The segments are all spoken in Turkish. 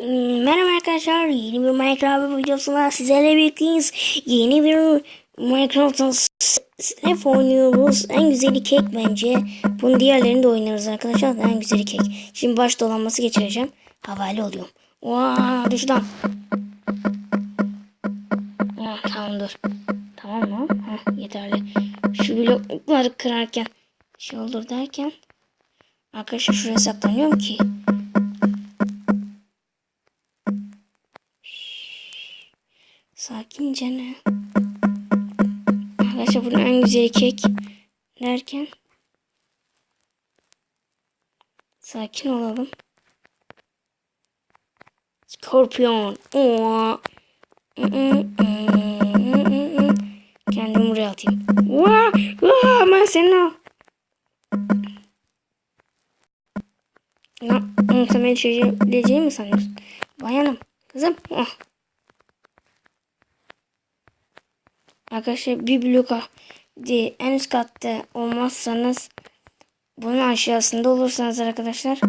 Hmm, Merhaba arkadaşlar. Yeni bir Minecraft videosuna sizlerle birlikteyiz. Yeni bir Minecraft'ın Snap oynuyoruz. En güzeli kek bence. Bunu diğerlerini de oynarız arkadaşlar. En güzeli kek. Şimdi baş dolanması geçireceğim. Havale oluyorum. Vaa düş lan. Ha, tamam dur. Tamam mı? Ha, yeterli. Şu blokları kırarken şey olur derken arkadaşlar şuraya saklanıyorum ki. Sakince ne? Arkadaşlar bunun en güzeli kek derken sakin olalım. Skorpiyon. Oo. Kendimi buraya atayım. Ben seni al. Ya, çözebileceğimi mi sanıyorsun? Bayanım. Kızım. Oh. Arkadaşlar bir bloka de en üst katta olmazsanız bunun aşağısında olursanız arkadaşlar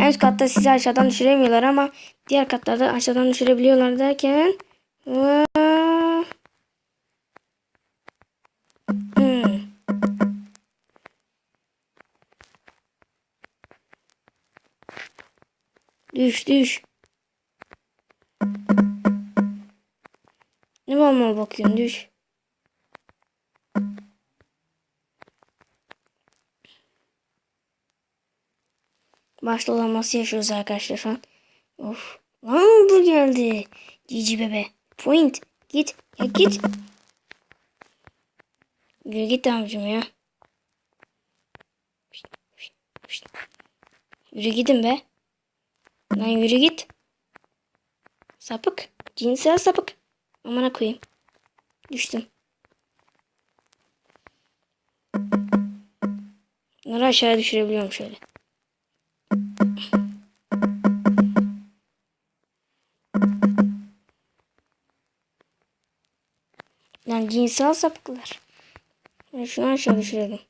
en üst katta sizi aşağıdan düşüremiyorlar ama diğer katlarda aşağıdan düşürebiliyorlar derken! Hmm. Düş düş. Bana bakıyorsun düş. Baş dolanması yaşıyoruz arkadaşlar şu an. Of. Lan bu geldi. Cici bebe. Point. Git. Ya git. Yürü git amcım ya. Yürü gidin be. Lan yürü git. Sapık. Cinsel sapık. Amına koyayım. Düştüm. Bunları aşağı düşürebiliyorum şöyle. Yani cinsel sapıklar. Ben şunu aşağı düşürelim.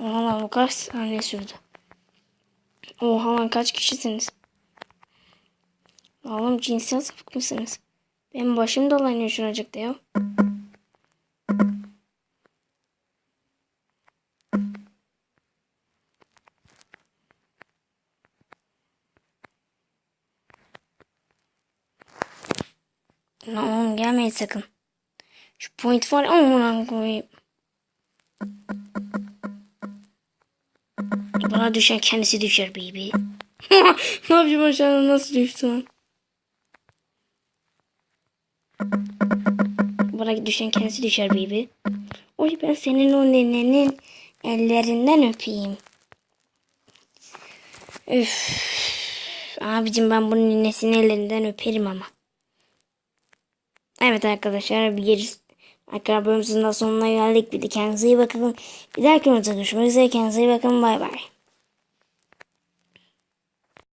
Oha lan bu kaç saniye sürdü. Oha lan kaç kişisiniz? Oğlum cinsel sapık mısınız? Benim başım dolanıyor şuracıkta ya. Lan oğlum gelmeyin sakın. Şu point var aman koyayım. Bana düşen kendisi düşer baby. ne yapayım aşağıdan nasıl düştü lan? Bana düşen kendisi düşer baby. Oy ben senin o nenenin ellerinden öpeyim. Üf. Abicim ben bunun ninesinin ellerinden öperim ama. Evet arkadaşlar bir Arkadaşlar bölümümüzün sonuna geldik. Bir de kendinize iyi bakın. Bir dahaki videoda görüşmek üzere. Kendinize iyi bakın. Bay bay.